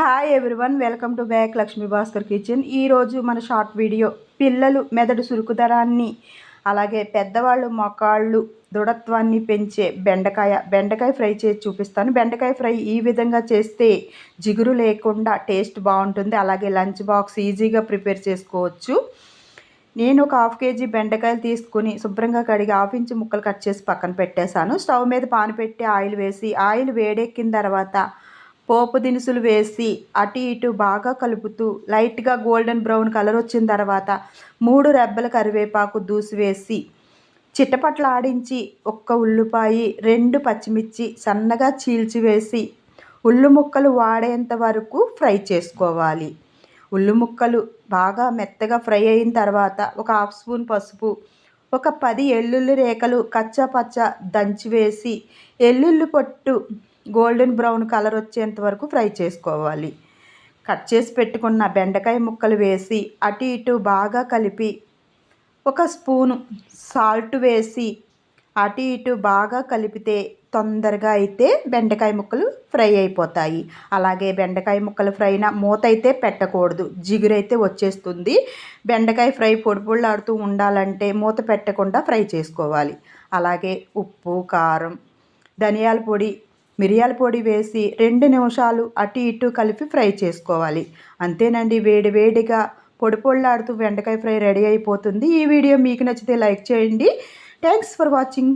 Hi everyone welcome to back Lakshmi Bhaskar kitchen ఈరోజు మన short video పిల్లలు మెదడు సురుకుదరాన్ని అలాగే పెద్దవాళ్ళు మొకాళ్ళు దృఢత్వాన్ని పెంచే బెండకాయ బెండకాయ ఫ్రై చేసి చూపిస్తాను. బెండకాయ ఫ్రై ఈ విధంగా చేస్తే జిగురు లేకుండా టేస్ట్ బాగుంటుంది. అలాగే లంచ్ బాక్స్ ఈజీగా ప్రిపేర్ చేసుకోవచ్చు. నేను ఒక హాఫ్ కేజీ బెండకాయలు తీసుకుని శుభ్రంగా కడిగి హాఫ్ ఇంచు ముక్కలు కట్ చేసి పక్కన పెట్టేశాను. స్టవ్ మీద పాను పెట్టి ఆయిల్ వేసి ఆయిల్ వేడెక్కిన తర్వాత పోపు దినుసులు వేసి అటు ఇటు బాగా కలుపుతూ లైట్గా గోల్డెన్ బ్రౌన్ కలర్ వచ్చిన తర్వాత మూడు రెబ్బల కరివేపాకు దూసివేసి చిట్టపట్ల ఆడించి ఒక్క ఉల్లిపాయి రెండు పచ్చిమిర్చి సన్నగా చీల్చివేసి ఉల్లు ముక్కలు వాడేంత వరకు ఫ్రై చేసుకోవాలి. ఉల్లు ముక్కలు బాగా మెత్తగా ఫ్రై అయిన తర్వాత ఒక హాఫ్ స్పూన్ పసుపు ఒక పది ఎల్లుల్లి రేఖలు కచ్చా పచ్చ దంచివేసి ఎల్లుల్లి పొట్టు గోల్డెన్ బ్రౌన్ కలర్ వచ్చేంత వరకు ఫ్రై చేసుకోవాలి. కట్ చేసి పెట్టుకున్న బెండకాయ ముక్కలు వేసి అటు ఇటు బాగా కలిపి ఒక స్పూను సాల్ట్ వేసి అటు ఇటు బాగా కలిపితే తొందరగా అయితే బెండకాయ ముక్కలు ఫ్రై అయిపోతాయి. అలాగే బెండకాయ ముక్కలు ఫ్రైన మూత అయితే పెట్టకూడదు. జిగురైతే వచ్చేస్తుంది. బెండకాయ ఫ్రై పొడిపొళ్ళాడుతూ ఉండాలంటే మూత పెట్టకుండా ఫ్రై చేసుకోవాలి. అలాగే ఉప్పు కారం ధనియాల పొడి మిరియాల పొడి వేసి రెండు నిమిషాలు అటు ఇటు కలిపి ఫ్రై చేసుకోవాలి. అంతేనండి వేడి వేడిగా పొడి పొళ్ళాడుతూ బెండకాయ ఫ్రై రెడీ అయిపోతుంది. ఈ వీడియో మీకు నచ్చితే లైక్ చేయండి. Thanks for watching.